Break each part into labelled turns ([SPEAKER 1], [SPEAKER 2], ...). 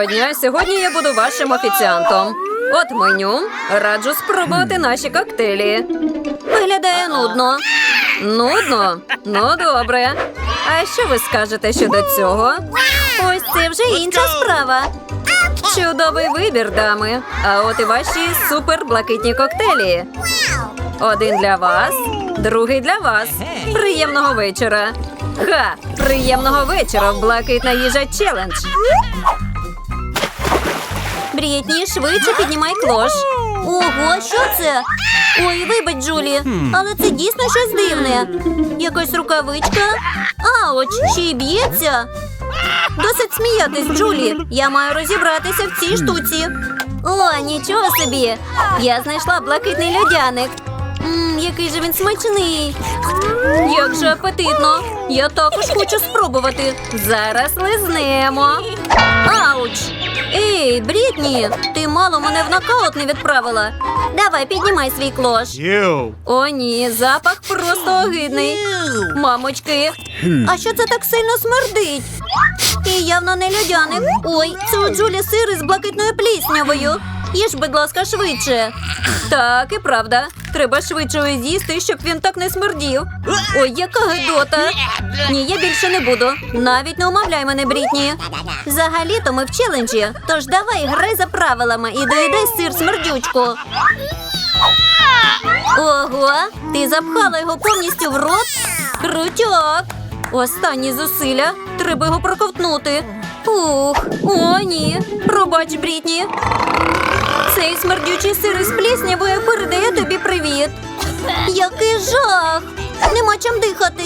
[SPEAKER 1] Доброго дня. Сьогодні я буду вашим офіціантом. От меню. Раджу спробувати наші коктейлі. Виглядає нудно. Нудно? Ну, добре. А що ви скажете щодо цього? Ось це вже інша справа. Чудовий вибір, дами. А от і ваші суперблакитні коктейлі. Один для вас, другий для вас. Приємного вечора. Ха! Приємного вечора блакитна їжа челендж. Брітні, швидше піднімай клош. Ого, що це? Ой, вибач, Джулі, але це дійсно щось дивне. Якась рукавичка. Ауч, ще й б'ється. Досить сміятись, Джулі. Я маю розібратися в цій штуці. О, нічого собі. Я знайшла блакитний льодяник. Мм, який же він смачний. Як же апетитно. Я також хочу спробувати. Зараз лизнемо. Ауч! Ей, Брітні, ти мало мене в нокаут не відправила. Давай, піднімай свій клош.
[SPEAKER 2] Йоу.
[SPEAKER 1] О, ні, запах просто огидний. Мамочки, а що це так сильно смердить? І явно не людяник. Ой, це у Джулі сир із блакитною пліснявою. Їж, будь ласка, швидше. Так, і правда. Треба швидше з'їсти, щоб він так не смердів. Ой, яка гидота. Ні, я більше не буду. Навіть не умовляй мене, Брітні. Взагалі-то ми в челенджі. Тож давай грай за правилами і доїдай сир смердючку. Ого, ти запхала його повністю в рот? Крутяк! Останні зусилля. Треба його проковтнути. Ух, о, ні. Пробач, Брітні. Цей смердючий сир із пліснявою передає тобі привіт. Який жах! Нема чим дихати.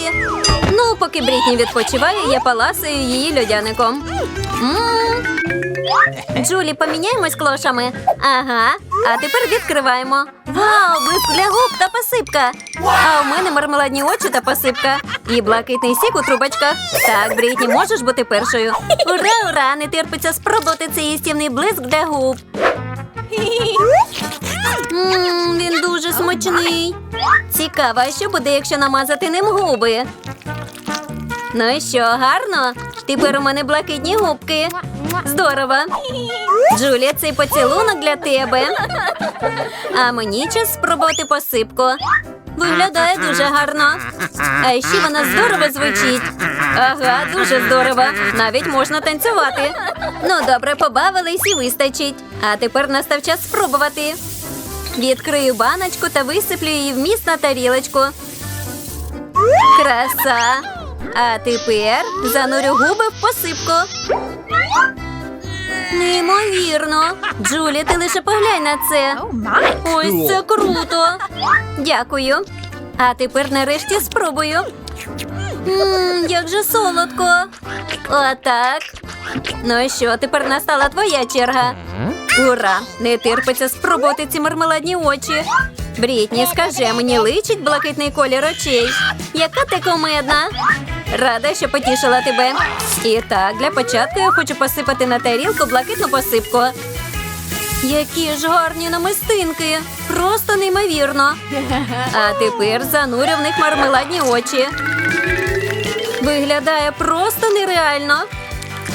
[SPEAKER 1] Ну, поки Брітні відпочиває, я паласаю її льодяником. Джулі, поміняємось клошами. Ага. А тепер відкриваємо. Вау, блиск губ та посипка. А у мене мармеладні очі та посипка. І блакитний сік у трубочках. Так, Брітні, можеш бути першою. Ура, ура! Не терпиться спробувати цей їстівний блиск для губ. Він дуже смачний. Цікаво, а що буде, якщо намазати ним губи? Ну і що, гарно? Тепер у мене блакитні губки. Здорово. Джулія, цей поцілунок для тебе. А мені час спробувати посипку. Виглядає дуже гарно. А ще вона здорово звучить. Ага, дуже здорово. Навіть можна танцювати. Ну, добре, побавились і вистачить. А тепер настав час спробувати. Відкрию баночку та висиплю її вміст на тарілочку. Краса. А тепер занурю губи в посипку. Неймовірно. Джулі, ти лише поглянь на це. Ось це круто. Дякую. А тепер нарешті спробую. Мм, як же солодко. Отак. Ну що, тепер настала твоя черга. Ура! Не терпиться спробувати ці мармеладні очі. Брітні, скажи, мені личить блакитний колір очей. Яка ти комедна? Рада, що потішила тебе. І так, для початку я хочу посипати на тарілку блакитну посипку. Які ж гарні намистинки! Просто неймовірно. А тепер занурю в них мармеладні очі. Виглядає просто нереально.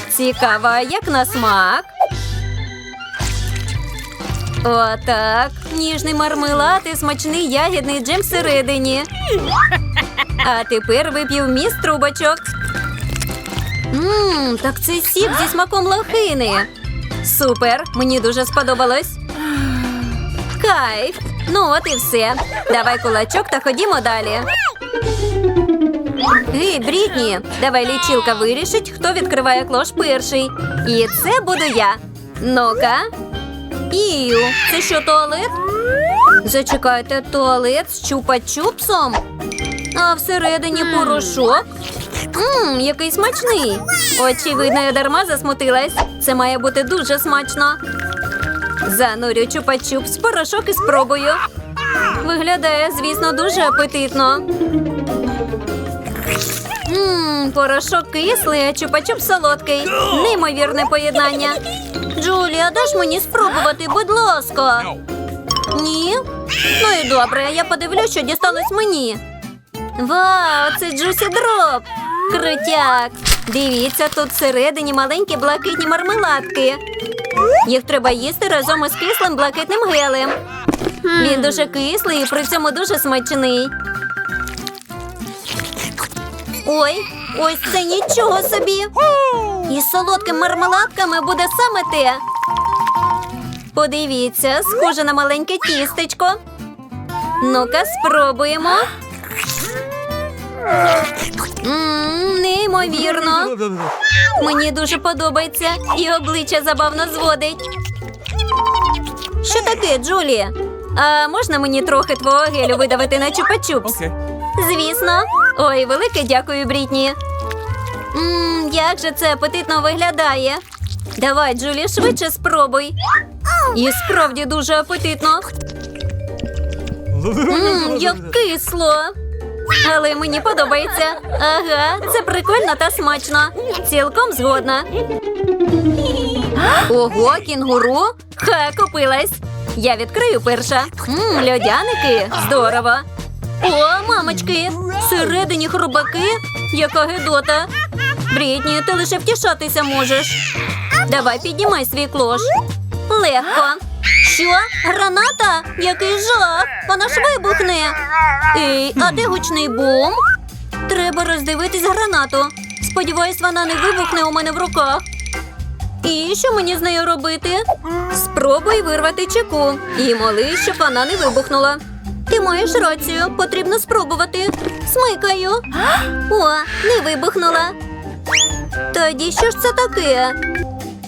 [SPEAKER 1] Цікаво, як на смак. Отак. Ніжний мармелад і смачний ягідний джем всередині. А тепер вип'ю вміст трубочок. Ммм, так це сік зі смаком лохини. Супер, мені дуже сподобалось. Кайф. Ну от і все. Давай кулачок та ходімо далі. Гей, Брітні, давай лічилка вирішить, хто відкриває клош перший. І це буду я. Ну-ка. Ію, це що, туалет? Зачекайте, туалет з чупа-чупсом? А всередині порошок? Ммм, який смачний. Очевидно, я дарма засмутилась. Це має бути дуже смачно. Занурю чупа-чупс, порошок і спробую. Виглядає, звісно, дуже апетитно. Ммм, порошок кислий, а чупа-чуп солодкий. Неймовірне поєднання. Джулія, даш мені спробувати, будь ласка. Ні? Ну і добре, я подивлюсь, що дісталось мені. Вау, це Джусі Дроп! Крутяк! Дивіться, тут всередині маленькі блакитні мармеладки. Їх треба їсти разом із кислим блакитним гелем. Він дуже кислий і при цьому дуже смачний. Ой, ось це нічого собі. Із солодкими мармеладками буде саме те. Подивіться, схоже на маленьке тістечко. Ну-ка, спробуємо. Неймовірно. Мені дуже подобається і обличчя забавно зводить. Що таке, Джулі? А можна мені трохи твого гелю видавити на чупа-чупс? Звісно. Ой, велике дякую, Брітні. Мм, як же це апетитно виглядає. Давай, Джулі, швидше спробуй. І справді дуже апетитно. Мм, як кисло. Але мені подобається. Ага, це прикольно та смачно. Цілком згодна. Ого, кінгуру? Ха, купилась. Я відкрию перша. Мм, льодяники. Здорово. О, мамочки! Всередині хробаки? Яка гидота. Брітні, ти лише втішатися можеш. Давай піднімай свій клош. Легко. Що? Граната? Який жах! Вона ж вибухне. Ей, а де гучний бум? Треба роздивитись гранату. Сподіваюсь, вона не вибухне у мене в руках. І що мені з нею робити? Спробуй вирвати чеку і моли, щоб вона не вибухнула. Ти маєш рацію, потрібно спробувати. Смикаю. О, не вибухнула. Тоді що ж це таке?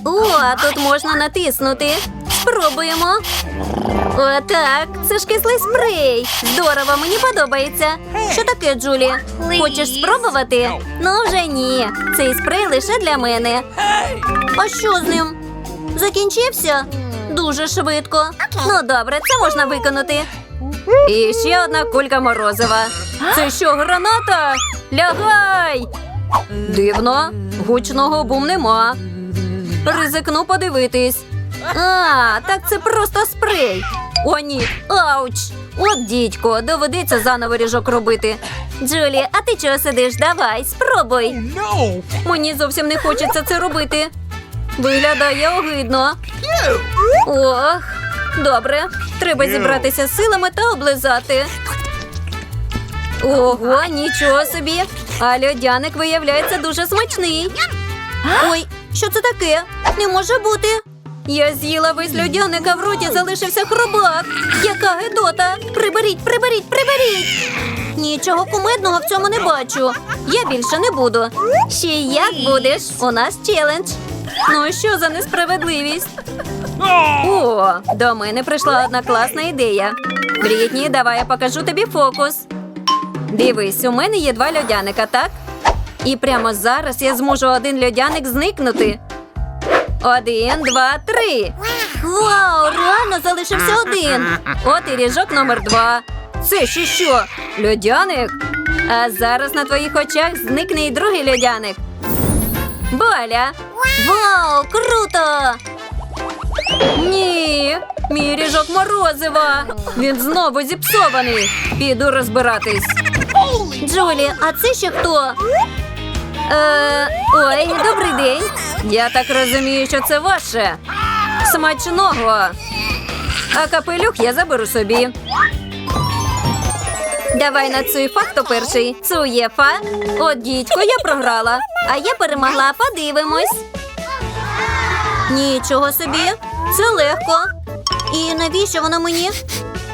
[SPEAKER 1] О, тут можна натиснути. Спробуємо. Отак, це ж кислий спрей. Здорово, мені подобається. Що таке, Джулі? Хочеш спробувати? Ну вже ні. Цей спрей лише для мене. А що з ним? Закінчився? Дуже швидко. Ну добре, це можна виконати. І ще одна кулька морозива. Це що, граната? Лягай! Дивно, гучного бум нема. Ризикну подивитись. А, так це просто спрей. О, ні, ауч! От дідько, доведеться заново ріжок робити. Джулі, а ти чого сидиш? Давай, спробуй.
[SPEAKER 2] No!
[SPEAKER 1] Мені зовсім не хочеться це робити. Виглядає огидно. Ох, добре. Треба зібратися силами та облизати. Ого, нічого собі. А льодяник виявляється дуже смачний. Ой, що це таке? Не може бути. Я з'їла весь льодяник, а в роті залишився хробак. Яка гидота! Приберіть, приберіть, приберіть! Нічого кумедного в цьому не бачу. Я більше не буду. Ще як будеш? У нас челендж. Ну що за несправедливість? О, до мене прийшла одна класна ідея. Брітні, давай я покажу тобі фокус. Дивись, у мене є два льодяника, так? І прямо зараз я зможу один льодяник зникнути. Один, два, три. Вау, реально залишився один. От і ріжок номер два. Це ще що? Льодяник? А зараз на твоїх очах зникне і другий льодяник. Баля! Вау, круто! Ні, мій ріжок морозива. Він знову зіпсований. Піду розбиратись. Джулі, а це ще хто? Е, ой, добрий день. Я так розумію, що це ваше. Смачного. А капелюх я заберу собі. Давай на Цуєфа, хто перший. Цуєфа. От дідько, я програла. А я перемогла, подивимось. Нічого собі. Це легко. І навіщо воно мені?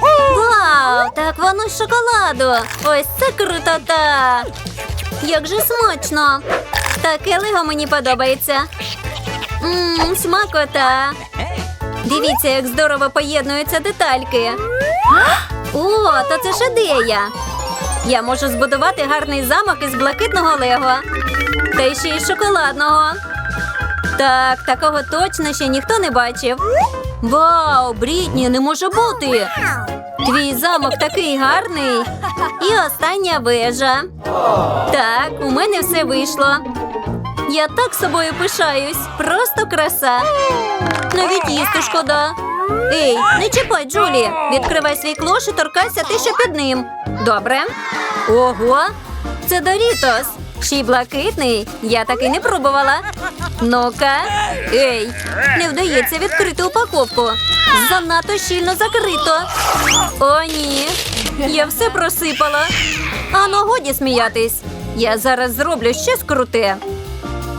[SPEAKER 1] Вау, так воно з шоколаду. Ось це крутота. Як же смачно. Таке лего мені подобається. Мм, смакота. Дивіться, як здорово поєднуються детальки. О, то це ж ідея. Я можу збудувати гарний замок із блакитного лего. Та ще й шоколадного. Так, такого точно ще ніхто не бачив. Вау, Брітні, не може бути. Твій замок такий гарний. І остання вежа. Так, у мене все вийшло. Я так собою пишаюсь. Просто краса. Навіть їсти шкода. Ей, не чіпай, Джулі. Відкривай свій клош і торкайся ти, що під ним. Добре. Ого, це Дорітос. Ще й блакитний. Я таки не пробувала. Ну-ка. Ей, не вдається відкрити упаковку. Занадто щільно закрито. О, ні. Я все просипала. Ану, годі сміятись. Я зараз зроблю щось круте.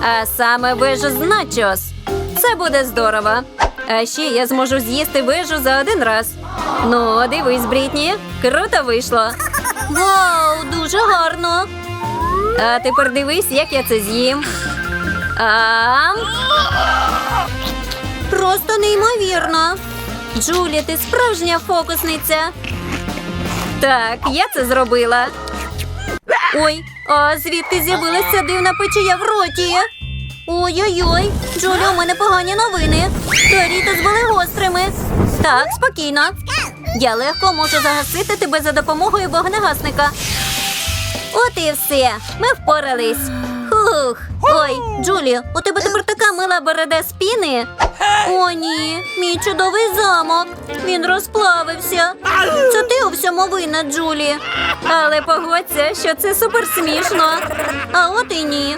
[SPEAKER 1] А саме вежу з начос. Це буде здорово. А ще я зможу з'їсти вежу за один раз. Ну, дивись, Брітні, круто вийшло. Вау, дуже гарно. А тепер дивись, як я це з'їм. А... Просто неймовірно. Джулі, ти справжня фокусниця. Так, я це зробила. Ой, а звідки з'явилася дивна печія в роті? Ой-ой-ой, Джулі, у мене погані новини. Торітос були гострими. Так, спокійно. Я легко можу загасити тебе за допомогою вогнегасника. От і все. Ми впорались. Хух. Ой, Джулі, у тебе тепер така мила борода з піни. О, ні, мій чудовий замок. Він розплавився. Це ти у всьому винна, Джулі. Але погодься, що це супер смішно. А от і ні.